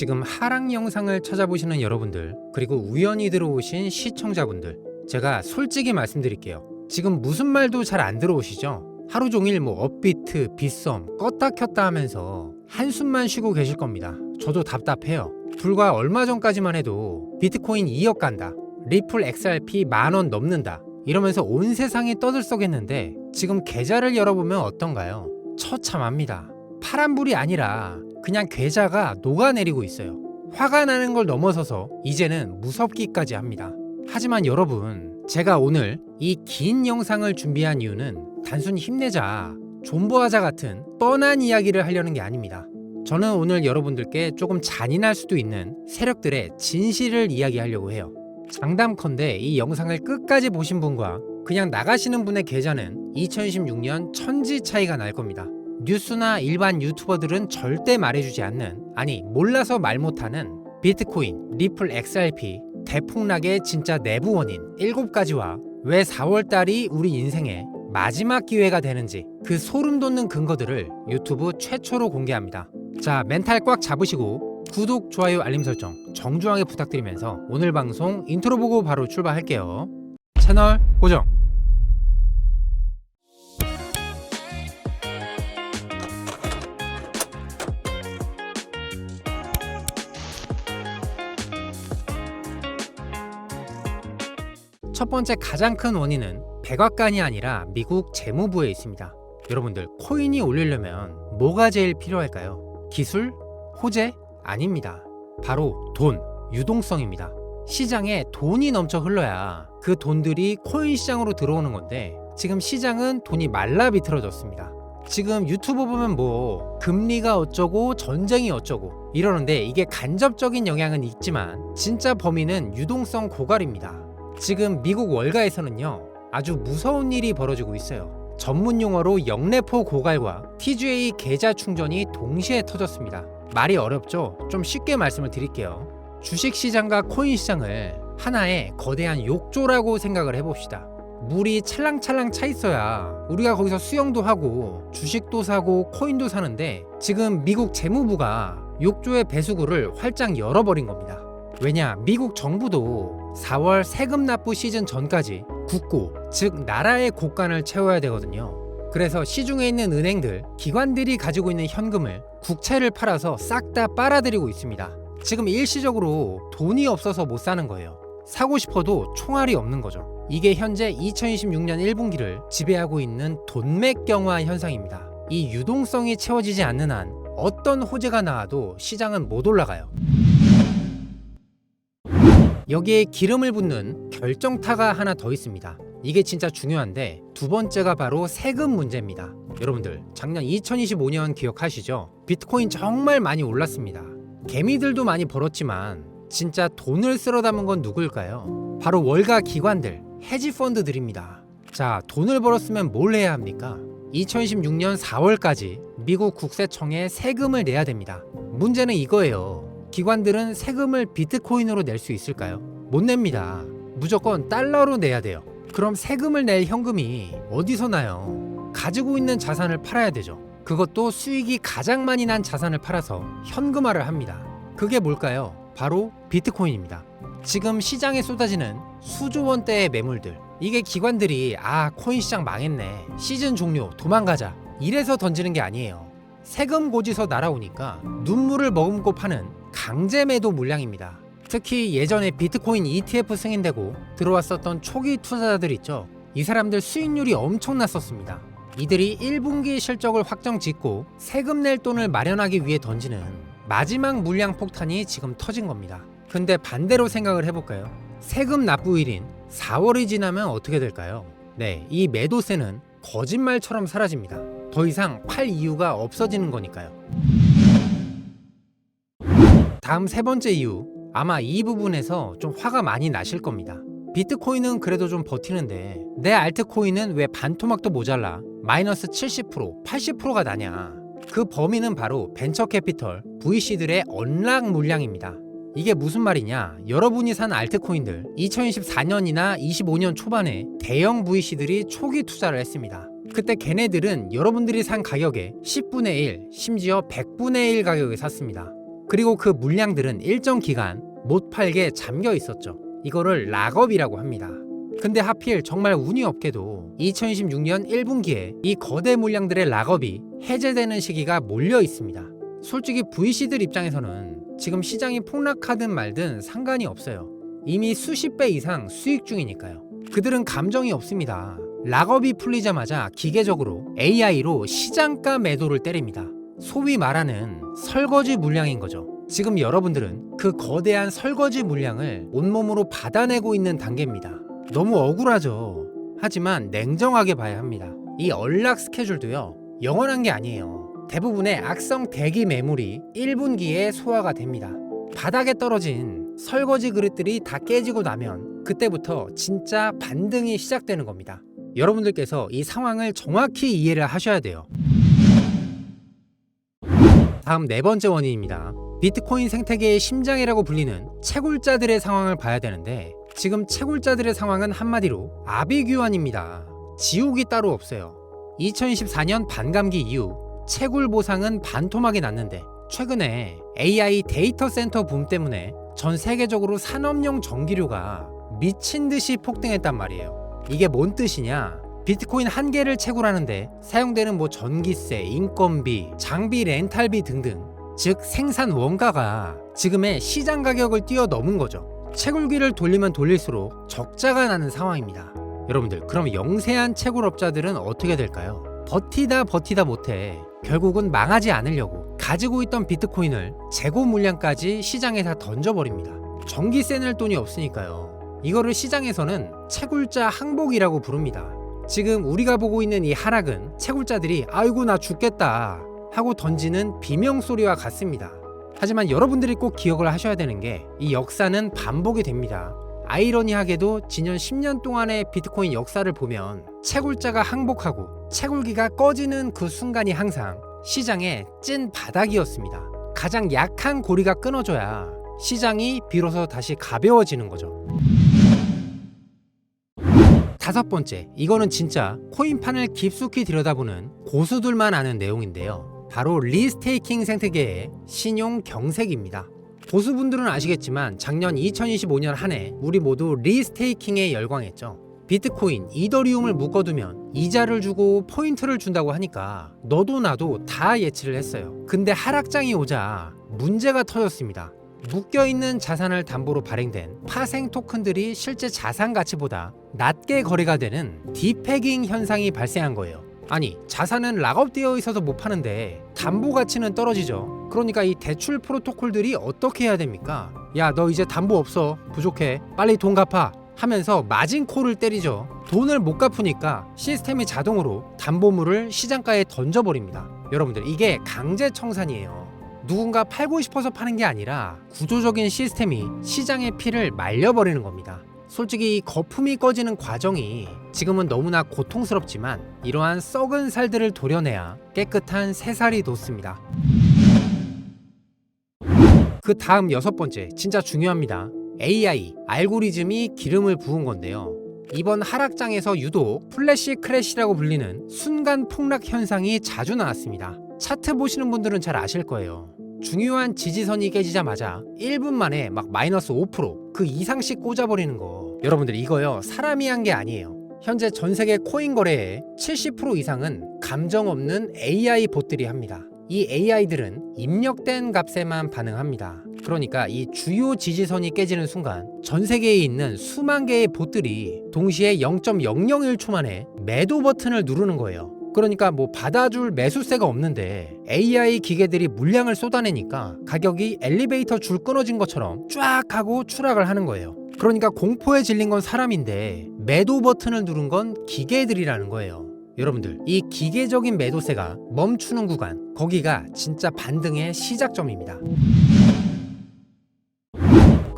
지금 하락 영상을 찾아보시는 여러분들, 그리고 우연히 들어오신 시청자분들, 제가 솔직히 말씀드릴게요. 지금 무슨 말도 잘 안 들어오시죠? 하루 종일 뭐 업비트, 빗썸, 껐다 켰다 하면서 한숨만 쉬고 계실 겁니다. 저도 답답해요. 불과 얼마 전까지만 해도 비트코인 2억 간다. 리플 XRP 만 원 넘는다. 이러면서 온 세상이 떠들썩했는데 지금 계좌를 열어보면 어떤가요? 처참합니다. 파란불이 아니라 그냥 계좌가 녹아내리고 있어요. 화가 나는 걸 넘어서서 이제는 무섭기까지 합니다. 하지만 여러분, 제가 오늘 이 긴 영상을 준비한 이유는 단순히 힘내자, 존버하자 같은 뻔한 이야기를 하려는 게 아닙니다. 저는 오늘 여러분들께 조금 잔인할 수도 있는 세력들의 진실을 이야기하려고 해요. 장담컨대 이 영상을 끝까지 보신 분과 그냥 나가시는 분의 계좌는 2016년 천지 차이가 날 겁니다. 뉴스나 일반 유튜버들은 절대 말해주지 않는, 아니, 몰라서 말 못하는 비트코인, 리플 XRP, 대폭락의 진짜 내부 원인 7가지와 왜 4월달이 우리 인생의 마지막 기회가 되는지 그 소름 돋는 근거들을 유튜브 최초로 공개합니다. 자, 멘탈 꽉 잡으시고 구독, 좋아요, 알림 설정 정중하게 부탁드리면서 오늘 방송 인트로 보고 바로 출발할게요. 채널 고정. 첫 번째 가장 큰 원인은 백악관이 아니라 미국 재무부에 있습니다. 여러분들 코인이 올리려면 뭐가 제일 필요할까요? 기술? 호재? 아닙니다. 바로 돈, 유동성입니다. 시장에 돈이 넘쳐 흘러야 그 돈들이 코인 시장으로 들어오는 건데 지금 시장은 돈이 말라 비틀어졌습니다. 지금 유튜브 보면 뭐 금리가 어쩌고 전쟁이 어쩌고 이러는데 이게 간접적인 영향은 있지만 진짜 범인은 유동성 고갈입니다. 지금 미국 월가에서는요 아주 무서운 일이 벌어지고 있어요. 전문 용어로 영래포 고갈과 TGA 계좌 충전이 동시에 터졌습니다. 말이 어렵죠? 좀 쉽게 말씀을 드릴게요. 주식 시장과 코인 시장을 하나의 거대한 욕조라고 생각을 해봅시다. 물이 찰랑찰랑 차 있어야 우리가 거기서 수영도 하고 주식도 사고 코인도 사는데 지금 미국 재무부가 욕조의 배수구를 활짝 열어버린 겁니다. 왜냐 미국 정부도 4월 세금 납부 시즌 전까지 국고 즉 나라의 곳간을 채워야 되거든요. 그래서 시중에 있는 은행들, 기관들이 가지고 있는 현금을 국채를 팔아서 싹 다 빨아들이고 있습니다. 지금 일시적으로 돈이 없어서 못 사는 거예요. 사고 싶어도 총알이 없는 거죠. 이게 현재 2026년 1분기를 지배하고 있는 돈맥경화 현상입니다. 이 유동성이 채워지지 않는 한 어떤 호재가 나와도 시장은 못 올라가요. 여기에 기름을 붓는 결정타가 하나 더 있습니다. 이게 진짜 중요한데 두 번째가 바로 세금 문제입니다. 여러분들 작년 2025년 기억하시죠? 비트코인 정말 많이 올랐습니다. 개미들도 많이 벌었지만 진짜 돈을 쓸어 담은 건 누굴까요? 바로 월가 기관들, 헤지 펀드들입니다. 자, 돈을 벌었으면 뭘 해야 합니까? 2026년 4월까지 미국 국세청에 세금을 내야 됩니다. 문제는 이거예요. 기관들은 세금을 비트코인으로 낼 수 있을까요? 못 냅니다. 무조건 달러로 내야 돼요. 그럼 세금을 낼 현금이 어디서 나요? 가지고 있는 자산을 팔아야 되죠. 그것도 수익이 가장 많이 난 자산을 팔아서 현금화를 합니다. 그게 뭘까요? 바로 비트코인입니다. 지금 시장에 쏟아지는 수조 원대의 매물들. 이게 기관들이 아, 코인 시장 망했네. 시즌 종료, 도망가자. 이래서 던지는 게 아니에요. 세금 고지서 날아오니까 눈물을 머금고 파는 강제 매도 물량입니다. 특히 예전에 비트코인 ETF 승인되고 들어왔었던 초기 투자자들 있죠. 이 사람들 수익률이 엄청났었습니다. 이들이 1분기 실적을 확정 짓고 세금 낼 돈을 마련하기 위해 던지는 마지막 물량 폭탄이 지금 터진 겁니다. 근데 반대로 생각을 해볼까요? 세금 납부일인 4월이 지나면 어떻게 될까요? 네, 이 매도세는 거짓말처럼 사라집니다. 더 이상 팔 이유가 없어지는 거니까요. 다음 세 번째 이유. 아마 이 부분에서 좀 화가 많이 나실 겁니다. 비트코인은 그래도 좀 버티는데 내 알트코인은 왜 반토막도 모자라 마이너스 70% 80%가 나냐 그 범인은 바로 벤처 캐피털 VC들의 언락 물량입니다 이게 무슨 말이냐 여러분이 산 알트코인들 2024년이나 25년 초반에 대형 VC들이 초기 투자를 했습니다 그때 걔네들은 여러분들이 산 가격의 10분의 1 심지어 100분의 1 가격에 샀습니다 그리고 그 물량들은 일정 기간 못 팔게 잠겨 있었죠. 이거를 락업이라고 합니다. 근데 하필 정말 운이 없게도 2026년 1분기에 이 거대 물량들의 락업이 해제되는 시기가 몰려 있습니다. 솔직히 VC들 입장에서는 지금 시장이 폭락하든 말든 상관이 없어요. 이미 수십 배 이상 수익 중이니까요. 그들은 감정이 없습니다. 락업이 풀리자마자 기계적으로 AI로 시장가 매도를 때립니다. 소위 말하는 설거지 물량인 거죠. 지금 여러분들은 그 거대한 설거지 물량을 온몸으로 받아내고 있는 단계입니다. 너무 억울하죠. 하지만 냉정하게 봐야 합니다. 이 언락 스케줄도요, 영원한 게 아니에요. 대부분의 악성 대기 매물이 1분기에 소화가 됩니다. 바닥에 떨어진 설거지 그릇들이 다 깨지고 나면 그때부터 진짜 반등이 시작되는 겁니다. 여러분들께서 이 상황을 정확히 이해를 하셔야 돼요. 다음 네 번째 원인입니다. 비트코인 생태계의 심장이라고 불리는 채굴자들의 상황을 봐야 되는데 지금 채굴자들의 상황은 한마디로 아비규환입니다. 지옥이 따로 없어요. 2024년 반감기 이후 채굴 보상은 반토막이 났는데 최근에 AI 데이터 센터 붐 때문에 전 세계적으로 산업용 전기료가 미친 듯이 폭등했단 말이에요. 이게 뭔 뜻이냐? 비트코인 한 개를 채굴하는데 사용되는 뭐 전기세, 인건비, 장비 렌탈비 등등 즉 생산 원가가 지금의 시장 가격을 뛰어넘은 거죠. 채굴기를 돌리면 돌릴수록 적자가 나는 상황입니다. 여러분들 그럼 영세한 채굴업자들은 어떻게 될까요? 버티다 버티다 못해 결국은 망하지 않으려고 가지고 있던 비트코인을 재고 물량까지 시장에 다 던져버립니다. 전기세 낼 돈이 없으니까요. 이거를 시장에서는 채굴자 항복이라고 부릅니다. 지금 우리가 보고 있는 이 하락은 채굴자들이 아이고 나 죽겠다 하고 던지는 비명 소리와 같습니다. 하지만 여러분들이 꼭 기억을 하셔야 되는 게 이 역사는 반복이 됩니다. 아이러니하게도 지난 10년 동안의 비트코인 역사를 보면 채굴자가 항복하고 채굴기가 꺼지는 그 순간이 항상 시장의 찐 바닥이었습니다. 가장 약한 고리가 끊어져야 시장이 비로소 다시 가벼워지는 거죠. 다섯 번째, 이거는 진짜 코인판을 깊숙이 들여다보는 고수들만 아는 내용인데요. 바로 리스테이킹 생태계의 신용 경색입니다. 고수분들은 아시겠지만 작년 2025년 한 해 우리 모두 리스테이킹에 열광했죠. 비트코인, 이더리움을 묶어두면 이자를 주고 포인트를 준다고 하니까 너도 나도 다 예치를 했어요. 근데 하락장이 오자 문제가 터졌습니다. 묶여있는 자산을 담보로 발행된 파생 토큰들이 실제 자산 가치보다 낮게 거래가 되는 디패깅 현상이 발생한 거예요. 아니, 자산은 락업되어 있어서 못 파는데 담보 가치는 떨어지죠. 그러니까 이 대출 프로토콜들이 어떻게 해야 됩니까? 야, 너 이제 담보 없어. 부족해. 빨리 돈 갚아. 하면서 마진콜을 때리죠. 돈을 못 갚으니까 시스템이 자동으로 담보물을 시장가에 던져버립니다. 여러분들, 이게 강제 청산이에요. 누군가 팔고 싶어서 파는 게 아니라 구조적인 시스템이 시장의 피를 말려버리는 겁니다. 솔직히 이 거품이 꺼지는 과정이 지금은 너무나 고통스럽지만 이러한 썩은 살들을 도려내야 깨끗한 새살이 돋습니다. 그 다음 여섯 번째, 진짜 중요합니다. AI, 알고리즘이 기름을 부은 건데요. 이번 하락장에서 유독 플래시 크래시라고 불리는 순간 폭락 현상이 자주 나왔습니다. 차트 보시는 분들은 잘 아실 거예요. 중요한 지지선이 깨지자마자 1분 만에 막 마이너스 5%그 이상씩 꽂아버리는 거. 여러분들 이거요 사람이 한 게 아니에요. 현재 전 세계 코인 거래의 70% 이상은 감정 없는 AI 봇들이 합니다. 이 AI들은 입력된 값에만 반응합니다. 그러니까 이 주요 지지선이 깨지는 순간 전 세계에 있는 수만 개의 봇들이 동시에 0.001초 만에 매도 버튼을 누르는 거예요. 그러니까 뭐 받아줄 매수세가 없는데 AI 기계들이 물량을 쏟아내니까 가격이 엘리베이터 줄 끊어진 것처럼 쫙 하고 추락을 하는 거예요. 그러니까 공포에 질린 건 사람인데 매도 버튼을 누른 건 기계들이라는 거예요. 여러분들, 이 기계적인 매도세가 멈추는 구간, 거기가 진짜 반등의 시작점입니다.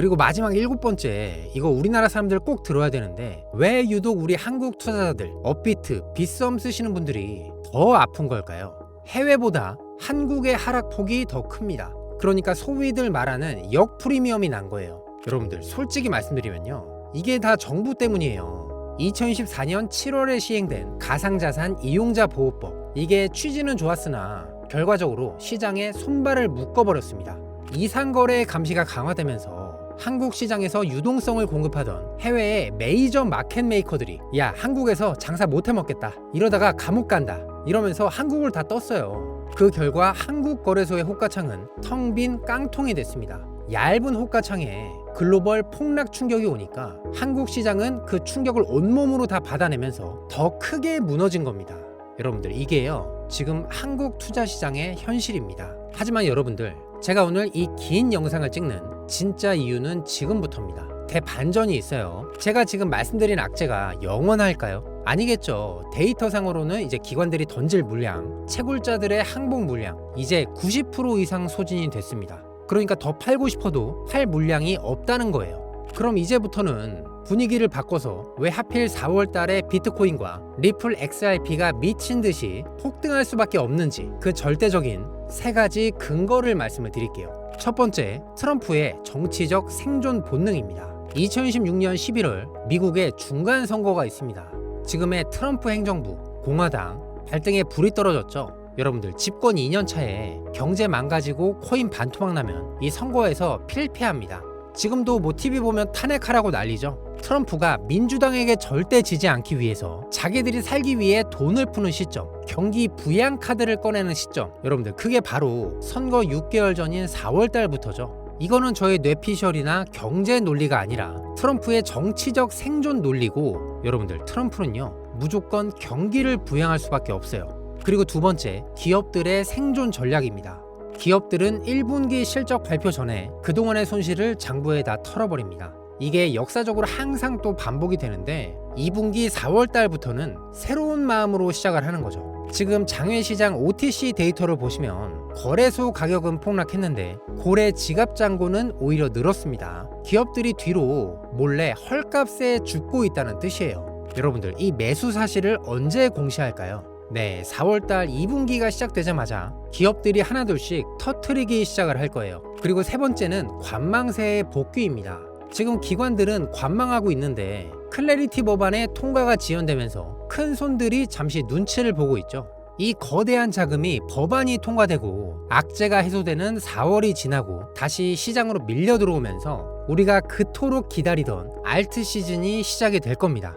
그리고 마지막 일곱 번째, 이거 우리나라 사람들 꼭 들어야 되는데 왜 유독 우리 한국 투자자들, 업비트, 빗썸 쓰시는 분들이 더 아픈 걸까요? 해외보다 한국의 하락폭이 더 큽니다. 그러니까 소위들 말하는 역 프리미엄이 난 거예요. 여러분들 솔직히 말씀드리면요. 이게 다 정부 때문이에요. 2024년 7월에 시행된 가상자산 이용자 보호법. 이게 취지는 좋았으나 결과적으로 시장에 손발을 묶어버렸습니다. 이상 거래 감시가 강화되면서 한국 시장에서 유동성을 공급하던 해외의 메이저 마켓 메이커들이 야 한국에서 장사 못해 먹겠다 이러다가 감옥 간다 이러면서 한국을 다 떴어요. 그 결과 한국 거래소의 호가창은 텅 빈 깡통이 됐습니다. 얇은 호가창에 글로벌 폭락 충격이 오니까 한국 시장은 그 충격을 온몸으로 다 받아내면서 더 크게 무너진 겁니다. 여러분들 이게요 지금 한국 투자 시장의 현실입니다. 하지만 여러분들 제가 오늘 이 긴 영상을 찍는 진짜 이유는 지금부터입니다. 대반전이 있어요. 제가 지금 말씀드린 악재가 영원할까요? 아니겠죠. 데이터상으로는 이제 기관들이 던질 물량, 채굴자들의 항복 물량, 이제 90% 이상 소진이 됐습니다. 그러니까 더 팔고 싶어도 팔 물량이 없다는 거예요. 그럼 이제부터는 분위기를 바꿔서 왜 하필 4월 달에 비트코인과 리플 XRP가 미친 듯이 폭등할 수밖에 없는지 그 절대적인 세 가지 근거를 말씀을 드릴게요. 첫 번째, 트럼프의 정치적 생존 본능입니다. 2016년 11월 미국의 중간 선거가 있습니다. 지금의 트럼프 행정부, 공화당 발등에 불이 떨어졌죠. 여러분들 집권 2년 차에 경제 망가지고 코인 반토막 나면 이 선거에서 필패합니다. 지금도 뭐 TV 보면 탄핵하라고 난리죠. 트럼프가 민주당에게 절대 지지 않기 위해서 자기들이 살기 위해 돈을 푸는 시점, 경기 부양 카드를 꺼내는 시점. 여러분들 그게 바로 선거 6개월 전인 4월 달부터죠. 이거는 저의 뇌피셜이나 경제 논리가 아니라 트럼프의 정치적 생존 논리고 여러분들 트럼프는요 무조건 경기를 부양할 수밖에 없어요. 그리고 두 번째 기업들의 생존 전략입니다. 기업들은 1분기 실적 발표 전에 그동안의 손실을 장부에 다 털어버립니다. 이게 역사적으로 항상 또 반복이 되는데 2분기 4월 달부터는 새로운 마음으로 시작을 하는 거죠. 지금 장외시장 OTC 데이터를 보시면 거래소 가격은 폭락했는데 고래 지갑 잔고는 오히려 늘었습니다. 기업들이 뒤로 몰래 헐값에 죽고 있다는 뜻이에요. 여러분들 이 매수 사실을 언제 공시할까요? 네, 4월달 2분기가 시작되자마자 기업들이 하나둘씩 터트리기 시작을 할 거예요. 그리고 세 번째는 관망세의 복귀입니다. 지금 기관들은 관망하고 있는데 클래리티 법안의 통과가 지연되면서 큰 손들이 잠시 눈치를 보고 있죠. 이 거대한 자금이 법안이 통과되고 악재가 해소되는 4월이 지나고 다시 시장으로 밀려 들어오면서 우리가 그토록 기다리던 알트 시즌이 시작이 될 겁니다.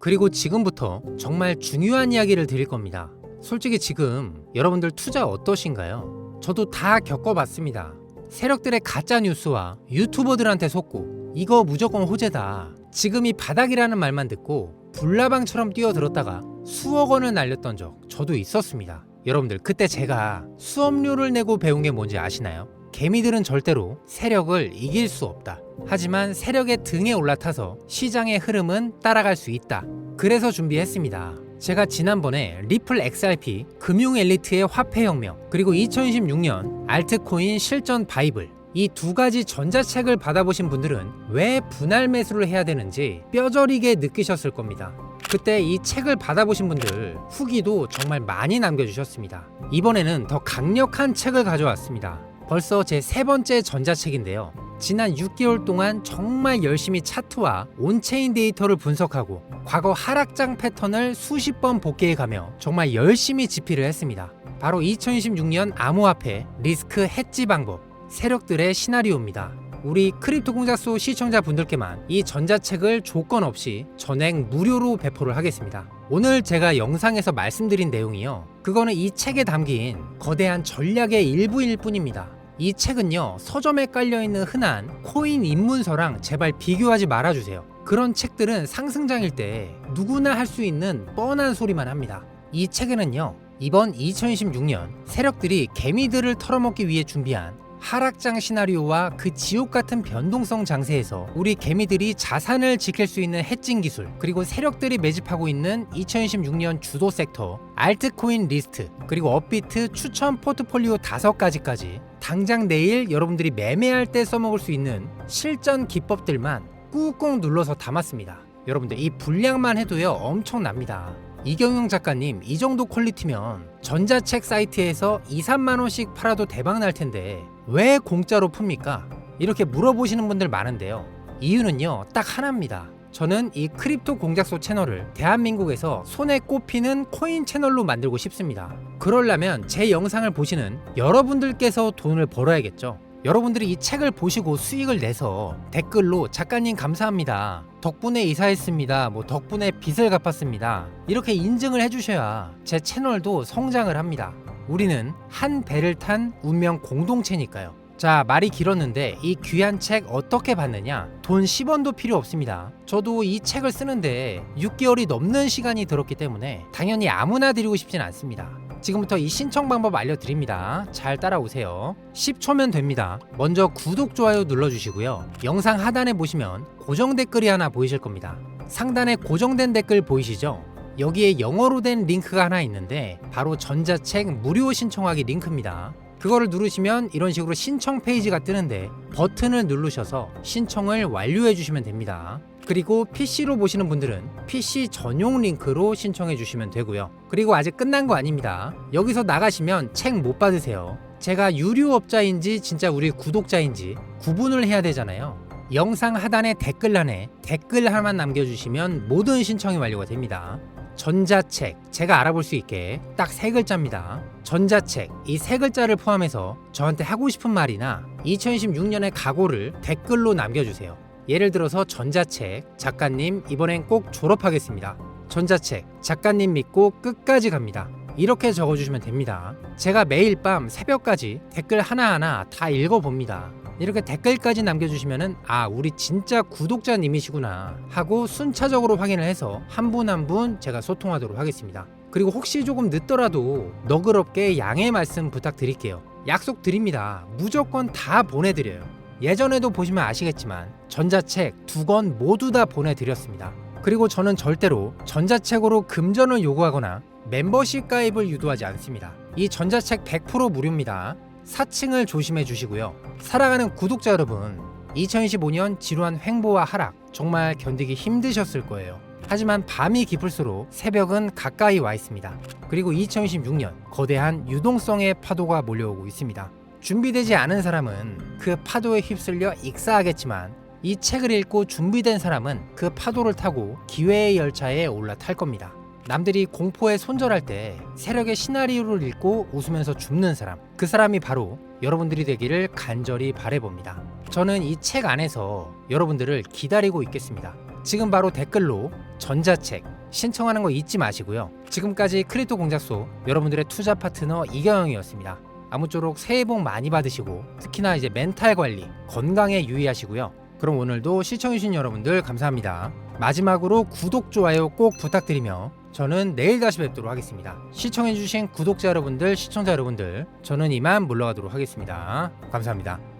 그리고 지금부터 정말 중요한 이야기를 드릴 겁니다. 솔직히 지금 여러분들 투자 어떠신가요? 저도 다 겪어봤습니다. 세력들의 가짜 뉴스와 유튜버들한테 속고 이거 무조건 호재다. 지금 이 바닥이라는 말만 듣고 불나방처럼 뛰어들었다가 수억 원을 날렸던 적 저도 있었습니다. 여러분들 그때 제가 수업료를 내고 배운 게 뭔지 아시나요? 개미들은 절대로 세력을 이길 수 없다. 하지만 세력의 등에 올라타서 시장의 흐름은 따라갈 수 있다. 그래서 준비했습니다. 제가 지난번에 리플 XRP 금융 엘리트의 화폐 혁명 그리고 2016년 알트코인 실전 바이블 이두 가지 전자책을 받아보신 분들은 왜 분할 매수를 해야 되는지 뼈저리게 느끼셨을 겁니다. 그때 이 책을 받아보신 분들 후기도 정말 많이 남겨주셨습니다. 이번에는 더 강력한 책을 가져왔습니다. 벌써 제 세 번째 전자책인데요. 지난 6개월 동안 정말 열심히 차트와 온체인 데이터를 분석하고 과거 하락장 패턴을 수십 번 복귀해 가며 정말 열심히 집필을 했습니다. 바로 2016년 암호화폐 리스크 해지 방법 세력들의 시나리오입니다. 우리 크립토 공작소 시청자분들께만 이 전자책을 조건 없이 전액 무료로 배포를 하겠습니다. 오늘 제가 영상에서 말씀드린 내용이요. 그거는 이 책에 담긴 거대한 전략의 일부일 뿐입니다. 이 책은요 서점에 깔려있는 흔한 코인 입문서랑 제발 비교하지 말아주세요. 그런 책들은 상승장일 때 누구나 할 수 있는 뻔한 소리만 합니다. 이 책에는요 이번 2016년 세력들이 개미들을 털어먹기 위해 준비한 하락장 시나리오와 그 지옥 같은 변동성 장세에서 우리 개미들이 자산을 지킬 수 있는 해칭 기술 그리고 세력들이 매집하고 있는 2016년 주도 섹터 알트코인 리스트 그리고 업비트 추천 포트폴리오 다섯 가지까지 당장 내일 여러분들이 매매할 때 써먹을 수 있는 실전 기법들만 꾹꾹 눌러서 담았습니다. 여러분들 이 분량만 해도요 엄청납니다. 이경영 작가님 이 정도 퀄리티면 전자책 사이트에서 2, 3만 원씩 팔아도 대박 날 텐데 왜 공짜로 풉니까? 이렇게 물어보시는 분들 많은데요. 이유는요 딱 하나입니다. 저는 이 크립토 공작소 채널을 대한민국에서 손에 꼽히는 코인 채널로 만들고 싶습니다. 그러려면 제 영상을 보시는 여러분들께서 돈을 벌어야겠죠. 여러분들이 이 책을 보시고 수익을 내서 댓글로 작가님 감사합니다. 덕분에 이사했습니다. 뭐 덕분에 빚을 갚았습니다. 이렇게 인증을 해주셔야 제 채널도 성장을 합니다. 우리는 한 배를 탄 운명 공동체니까요. 자, 말이 길었는데 이 귀한 책 어떻게 받느냐? 돈 10원도 필요 없습니다. 저도 이 책을 쓰는데 6개월이 넘는 시간이 들었기 때문에 당연히 아무나 드리고 싶진 않습니다. 지금부터 이 신청 방법 알려드립니다. 잘 따라오세요. 10초면 됩니다. 먼저 구독, 좋아요 눌러주시고요. 영상 하단에 보시면 고정 댓글이 하나 보이실 겁니다. 상단에 고정된 댓글 보이시죠? 여기에 영어로 된 링크가 하나 있는데 바로 전자책 무료 신청하기 링크입니다. 그거를 누르시면 이런 식으로 신청 페이지가 뜨는데 버튼을 누르셔서 신청을 완료해 주시면 됩니다. 그리고 PC로 보시는 분들은 PC 전용 링크로 신청해 주시면 되고요. 그리고 아직 끝난 거 아닙니다. 여기서 나가시면 책 못 받으세요. 제가 유료업자인지 진짜 우리 구독자인지 구분을 해야 되잖아요. 영상 하단의 댓글란에 댓글 하나만 남겨주시면 모든 신청이 완료가 됩니다. 전자책 제가 알아볼 수 있게 딱 세 글자입니다. 전자책 이 세 글자를 포함해서 저한테 하고 싶은 말이나 2026년의 각오를 댓글로 남겨주세요. 예를 들어서 전자책 작가님 이번엔 꼭 졸업하겠습니다. 전자책 작가님 믿고 끝까지 갑니다. 이렇게 적어주시면 됩니다. 제가 매일 밤 새벽까지 댓글 하나하나 다 읽어봅니다. 이렇게 댓글까지 남겨주시면은 아 우리 진짜 구독자님이시구나 하고 순차적으로 확인을 해서 한 분 한 분 제가 소통하도록 하겠습니다. 그리고 혹시 조금 늦더라도 너그럽게 양해 말씀 부탁드릴게요. 약속 드립니다. 무조건 다 보내드려요. 예전에도 보시면 아시겠지만 전자책 두 권 모두 다 보내드렸습니다. 그리고 저는 절대로 전자책으로 금전을 요구하거나 멤버십 가입을 유도하지 않습니다. 이 전자책 100% 무료입니다. 사칭을 조심해 주시고요. 사랑하는 구독자 여러분, 2025년 지루한 횡보와 하락 정말 견디기 힘드셨을 거예요. 하지만 밤이 깊을수록 새벽은 가까이 와 있습니다. 그리고 2026년 거대한 유동성의 파도가 몰려오고 있습니다. 준비되지 않은 사람은 그 파도에 휩쓸려 익사하겠지만 이 책을 읽고 준비된 사람은 그 파도를 타고 기회의 열차에 올라탈 겁니다. 남들이 공포에 손절할 때 세력의 시나리오를 읽고 웃으면서 죽는 사람 그 사람이 바로 여러분들이 되기를 간절히 바래봅니다. 저는 이 책 안에서 여러분들을 기다리고 있겠습니다. 지금 바로 댓글로 전자책 신청하는 거 잊지 마시고요. 지금까지 크립토 공작소 여러분들의 투자 파트너 이경영이었습니다. 아무쪼록 새해 복 많이 받으시고 특히나 이제 멘탈 관리 건강에 유의하시고요. 그럼 오늘도 시청해주신 여러분들 감사합니다. 마지막으로 구독, 좋아요 꼭 부탁드리며 저는 내일 다시 뵙도록 하겠습니다. 시청해주신 구독자 여러분들, 시청자 여러분들, 저는 이만 물러가도록 하겠습니다. 감사합니다.